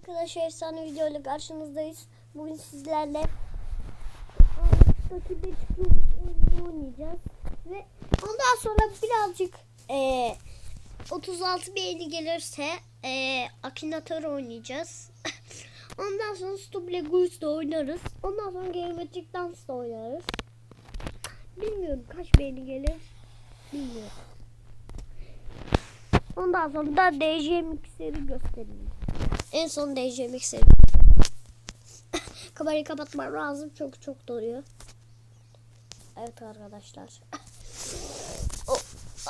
Arkadaşlar efsane videoyla karşınızdayız. Bugün sizlerle Rakib'e çıkıyoruz oynayacağız. Ve ondan sonra birazcık eee 36 beğeni gelirse eee Akinator oynayacağız. ondan sonra Stuble Goose da oynarız. Ondan sonra Geometric Dance da oynarız. Bilmiyorum kaç beğeni gelir. Bilmiyorum. Ondan sonra da DJ Mixer'i göstereyim. En son DJ Mixer'i. Kamerayı kapatmam lazım. Çok çok doruyor. Evet arkadaşlar. oh,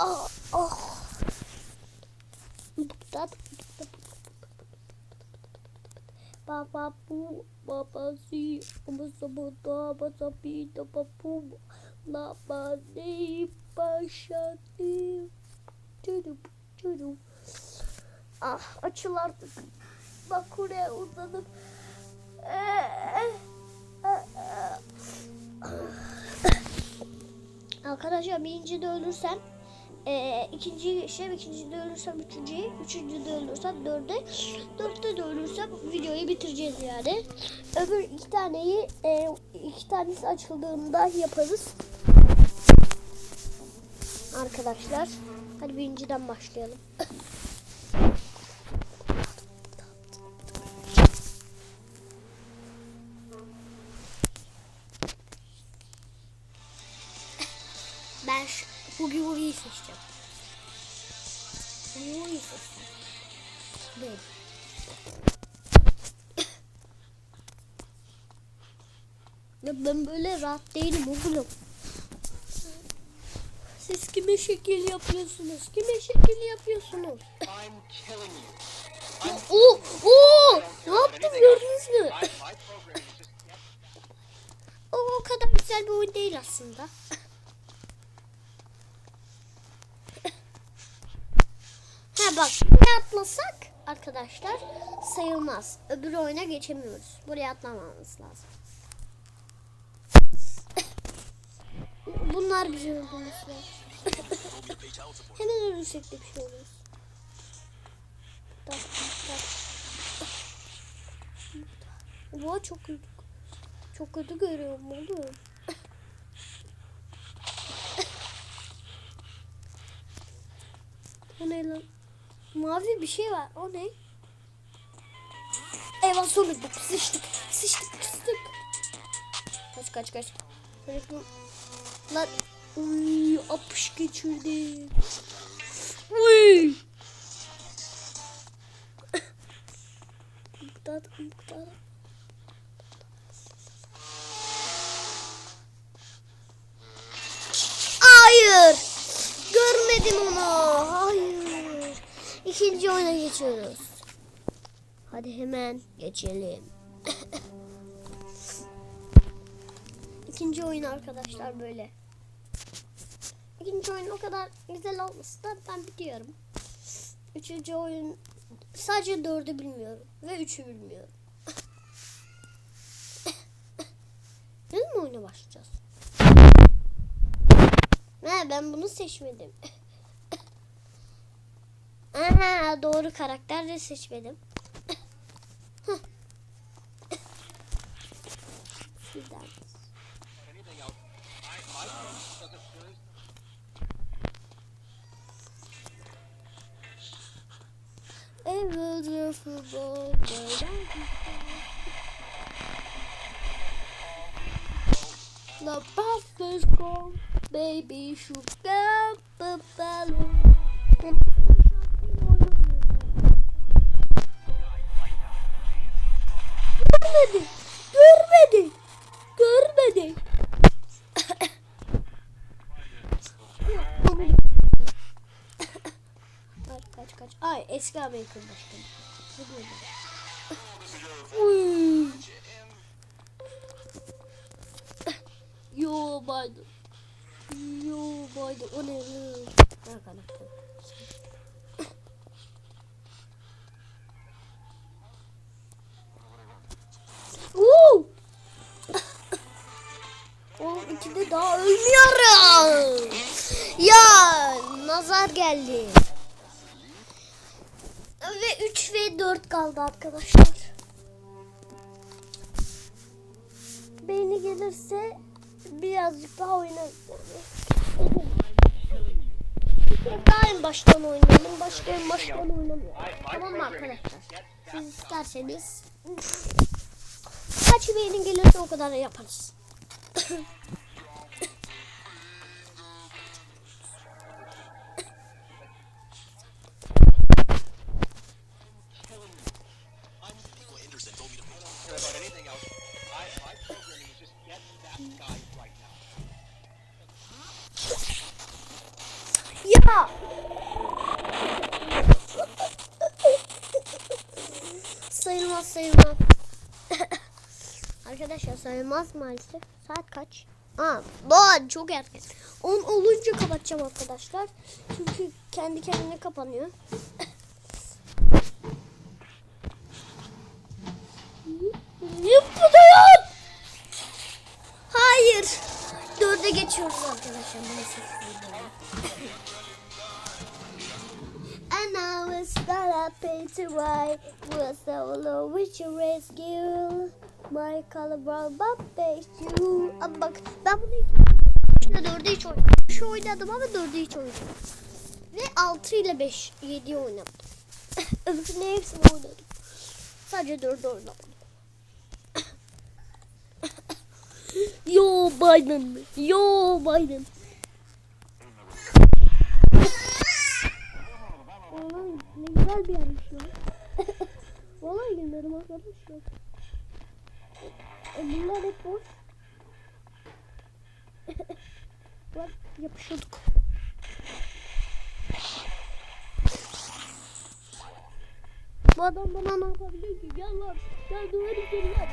oh, oh. Baba bu baba si baba baba baba bi baba bu la ba ne başa ne çocuk çocuk ah açıl oraya uzanıp Arkadaşlar birinci de ölürsem e, ikinci geçeceğim, ikinci de ölürsem üçüncüyü, üçüncü de ölürsem dörde, dörtte de ölürsem videoyu bitireceğiz yani. Öbür iki taneyi, e, iki tanesi açıldığında yaparız. Arkadaşlar, hadi birinciden başlayalım. Ya ben böyle rahat değilim oğlum. Siz kime şekil yapıyorsunuz? Kime şekil yapıyorsunuz? Oo, oo, ne yaptım gördünüz mü? O, o kadar güzel bir oyun değil aslında. ha bak buraya atlasak arkadaşlar sayılmaz. Öbür oyuna geçemiyoruz. Buraya atlamamız lazım. Bunlar bizi öldürmüşler. Hemen ölürsek de bir şey olmaz. Tak, tak. Oha çok kötü. Çok kötü görüyorum oğlum. o ne lan? Mavi bir şey var. O ne? Eyvah sonuçta sıçtık. Sıçtık sıçtık. Kaç kaç kaç. Sürekli... Lan. Uy, apış geçirdim. Uy. Mıktat, mıktat. Hayır. Görmedim onu. Hayır. İkinci oyuna geçiyoruz. Hadi hemen geçelim. İkinci oyun arkadaşlar böyle. İkinci oyun o kadar güzel olmasa da ben biliyorum. Üçüncü oyun sadece dördü bilmiyorum ve üçü bilmiyorum. ne zaman oyuna başlayacağız? Ne ben bunu seçmedim. Aha doğru karakter de seçmedim. Sizden. will The buffer's gone, baby, shoot up the balloon. Ne diyordu? Uy. Yo Biden. Yo Biden. O ne karakter. Woo! Oğlum ikide daha ölmüyorum. Ya nazar geldi. Ve 3 ve ve 4 kaldı arkadaşlar. Beyni gelirse birazcık daha oynarız. En baştan oynayalım. En baştan oynamıyorum. Tamam mı arkadaşlar? Siz isterseniz kaç beynin gelirse o kadar yaparız. Sayılmaz. Arkadaşlar sayılmaz maalesef. Saat kaç? Aa, doğan çok erken. 10 olunca kapatacağım arkadaşlar. Çünkü kendi kendine kapanıyor. Yapıyorum. Hayır. Dörde geçiyoruz arkadaşlar I pay to ride Was solo your rescue My color brown but face you Ama bak ben bunu ilk dörde hiç oynadım. Şu oynadım ama dörde hiç oynadım. Ve 6 ile 5, 7'yi oynadım. Öbürünün hepsini oynadım. Sadece 4'ü oynamadım. Yo Biden? Yo Biden. Vallahi ne güzel bir yermiş ya. Vallahi gülmedim arkadaşlar. E bunlar hep boş. Bak yapışıyorduk. Bu adam bana ne yapabiliyor ki? Gel lan. Gel duvar içeri gel.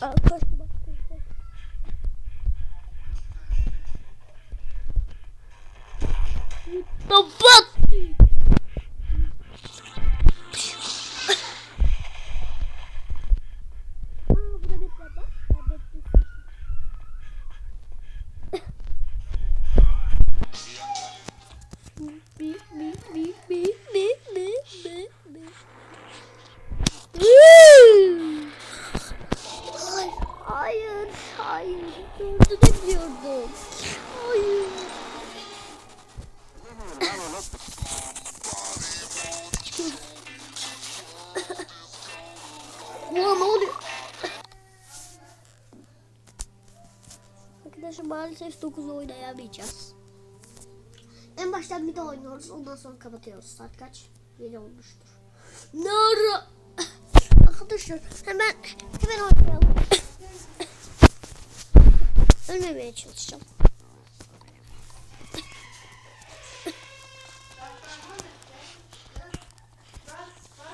Aa, Woo! Hayır, hayır, hayır. Dördü de biliyordum. Hayır. Ulan ne oluyor? Arkadaşlar maalesef 9 oynayamayacağız. Bir de oynuyoruz. Ondan sonra kapatıyoruz. Saat kaç? 7 olmuştur. Ne ara? Arkadaşlar hemen hemen oynayalım. Ölmemeye çalışacağım.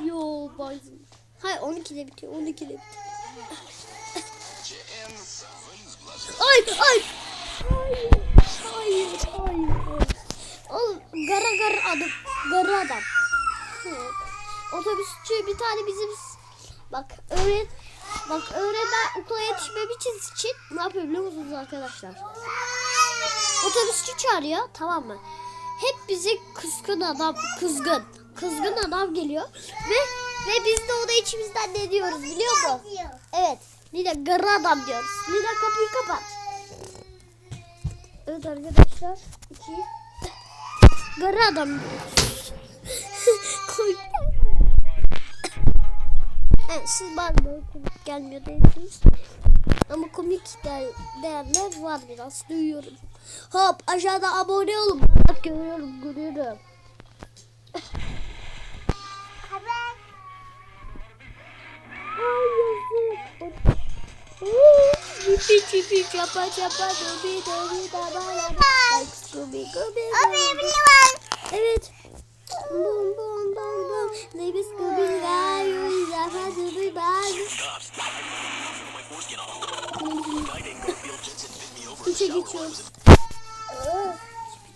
Yo Biden. Hayır 12'de bitiyor. 12'de bitiyor. ay ay. Hayır. Hayır. Hayır. hayır. Adam. Gara adam. Otobüsçü bir tane bizim bak öğret bak öğretmen okula yetişmem için için ne yapıyor biliyor musunuz arkadaşlar? Otobüsçü çağırıyor tamam mı? Hep bize kızgın adam kızgın kızgın adam geliyor ve ve biz de ona içimizden ne diyoruz biliyor musun? Evet. Lina garı adam diyoruz. Lina kapıyı kapat. Evet arkadaşlar. iki Garı adam. Koy. Evet siz bana komik gelmiyor değilsiniz. Ama komik değer, değerler var biraz duyuyorum. Hop aşağıda abone olun. Bak görüyorum görüyorum. Çipi çipi çapa çapa dobi dobi da ba la ba. Like Scooby Gooby. Evet. Bum bum bum bum. Baby Scooby Doo. Zafa dobi ba. Üçe geçiyoruz.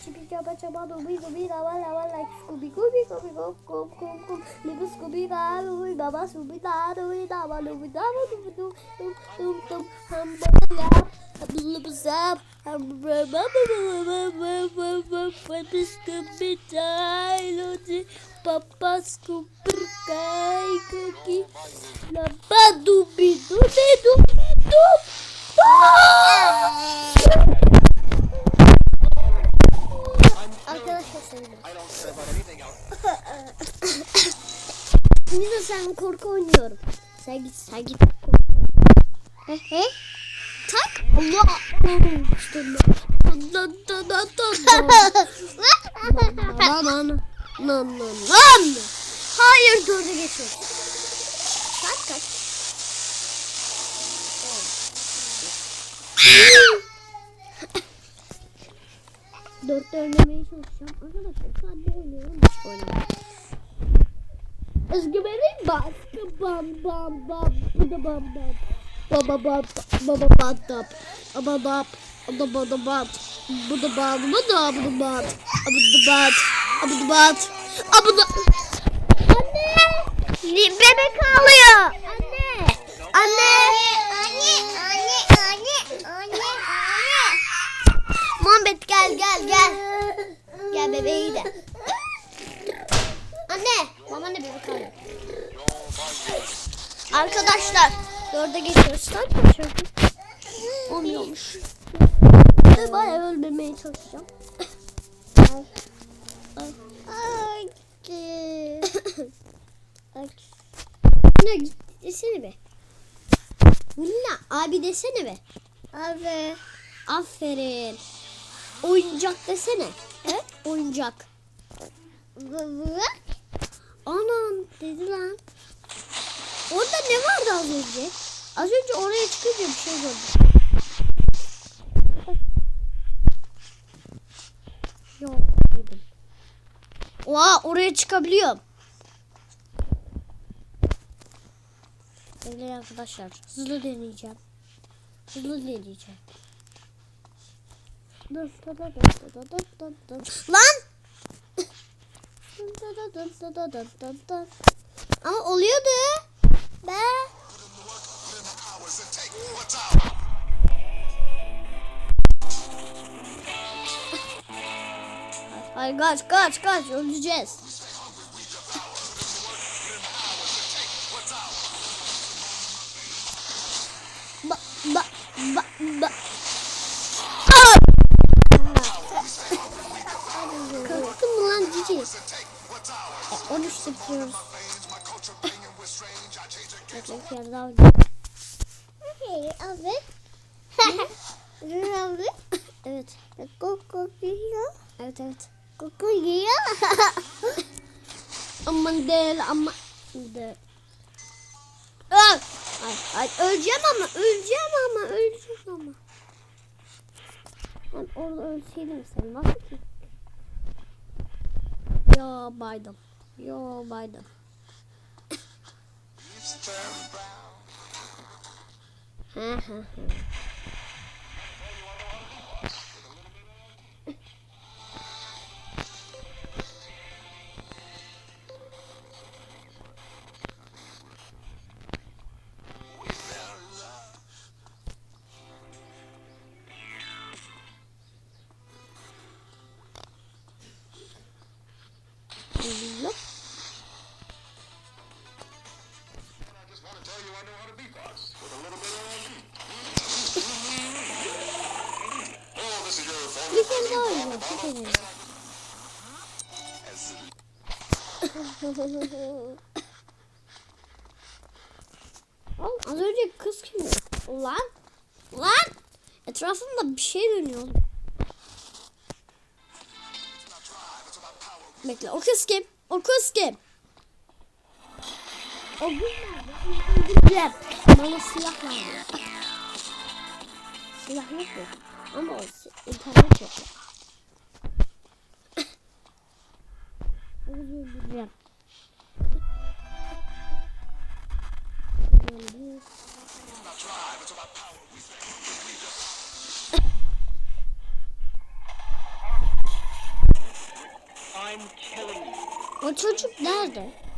Chibi chaba chaba dubi gubi gaba lava like Scooby gubi gubi gop gop gop gop Libu Scooby garu baba subi daru dava lubi dava dubi dum dum dum dum Hum bum lap hum lubu zap hum bum bum bum bum bum bum bum Papi Scooby dai lodi Papa Scooby cai cookie Lapa dubi dubi dubi dubi dubi de sen korku oynuyorum. Sen git sen git. He he. Tak. Allah. Lan. Lan lan lan lan lan. Lan lan. Hayır dörde geçiyoruz. Kaç kaç. Dörtte önlemeye çalışacağım. Arkadaşlar sadece oynuyorum. Hiç oynamıyorum. Özgüvenin baskı bam bam bam bu da bam bam baba bam baba bam bam baba bam baba bam bu da bu da bam bu da bam bu da bam bu da Anne! Bebek ağlıyor. Anne! Anne! Anne! Anne! Anne! Anne! Muhammed gel gel gel. Gel bebeği de. Anne! Mama ne bebek ağlıyor. Arkadaşlar dörde geçiyoruz. Sen kaçırdın. Olmuyormuş. Bayağı ölmemeye çalışacağım. Ay. Ay. Ne git desene be. Minna abi desene be. Abi. Aferin. Oyuncak desene. He? Oyuncak. Anam dedi lan. Orada ne vardı az önce? Az önce oraya çıkınca bir şey gördüm. Yok. dedim. Oha oraya çıkabiliyorum. Öyle arkadaşlar. Hızlı deneyeceğim. Hızlı deneyeceğim. Dur. Ama oluyordu. Be. Hayır kaç kaç kaç öleceğiz. Kere daha oynayayım. Hey abi. abi. evet. Koko yiyor. Evet evet. Koko yiyor. aman değil ama. De. Öl. Ay, ay, öleceğim ama öleceğim ama öleceğim ama. Ben orada ölseydim sen nasıl ki? Yo baydım. Yo baydım. turn brown. Mm-hmm. Bir kere daha. Oğlum az önce kız kimdi? Ulan! Ulan! Etrafımda bir şey dönüyor. Bekle o kız kim? O kız kim? O kız nerede? Öldüreceğim. Bana silah lazım. Silah yok mu? Ama internet yok. Öldüreceğim. O çocuk nerede?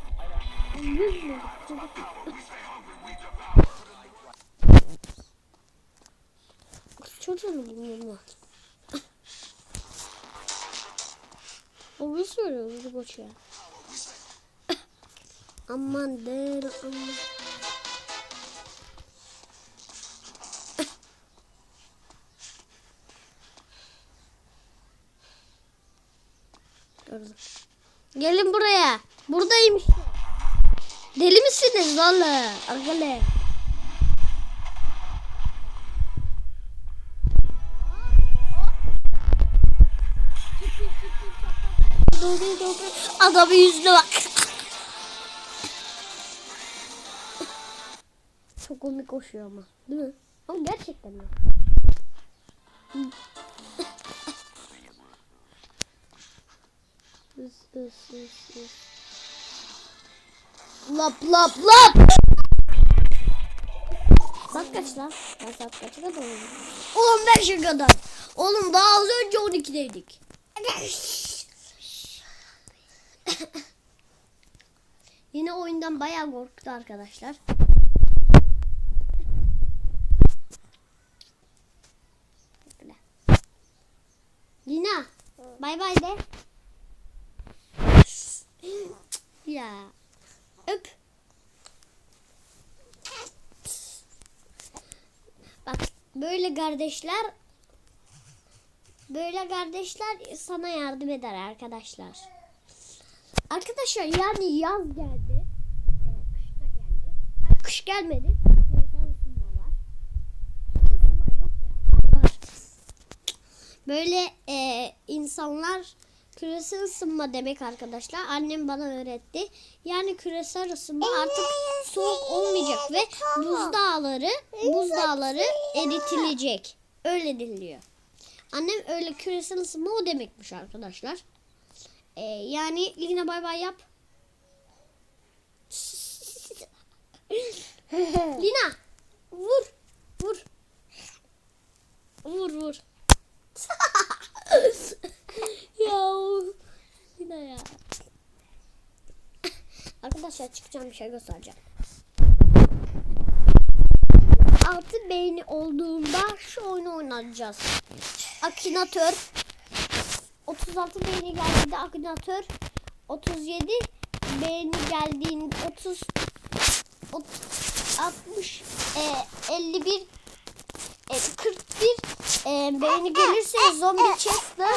Çocuğunu bulmam lazım. O bir söylüyor bizi boş ya. Amandır aman. Gördüm. Gelin buraya. Buradayım işte. Deli misiniz valla? Arkadaşlar. Adamın yüzüne bak. Çok komik koşuyor ama. Değil mi? Ama gerçekten mi? Hız hız hız hız. Lap lap lap. Saat kaç lan? Ben saat kaça kadar oldu? 15'e kadar. Oğlum daha az önce 12'deydik. Yine oyundan bayağı korktu arkadaşlar. Lina, bay bay de. ya. Öp. Bak böyle kardeşler böyle kardeşler sana yardım eder arkadaşlar. Arkadaşlar yani yaz geldi. Kış gelmedi. Böyle e, insanlar küresel ısınma demek arkadaşlar. Annem bana öğretti. Yani küresel ısınma artık soğuk olmayacak ve buzdağları buzdağları eritilecek. Öyle deniliyor. Annem öyle küresel ısınma o demekmiş arkadaşlar. Ee, yani Lina bay bay yap. Lina vur vur. Vur vur. ya Lina ya. Arkadaşlar çıkacağım bir şey göstereceğim. Altı beyni olduğunda şu oyunu oynayacağız. Akinator 36 beğeni geldiğinde Akinator 37 beğeni geldiğinde 30 ot- 60 e, 51 e, 41 e, beğeni gelirse zombi chest'ler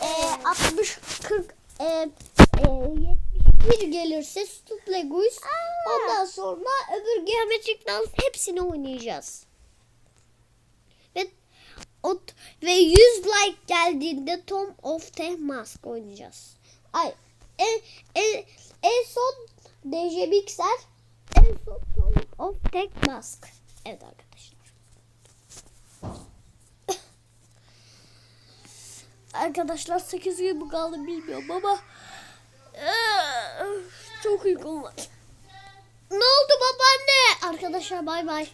e, 60 40 e, e, 71 gelirse Stup Leguis ondan sonra öbür geometrik dans hepsini oynayacağız. Ve Ot ve 100 like geldiğinde Tom of the Mask oynayacağız. Ay en, en, en son DJ Bixer en son Tom of the Mask. Evet arkadaşlar. Arkadaşlar 8 gibi kaldı bilmiyorum ama çok uykum var. Ne oldu babaanne? Arkadaşlar bay bay.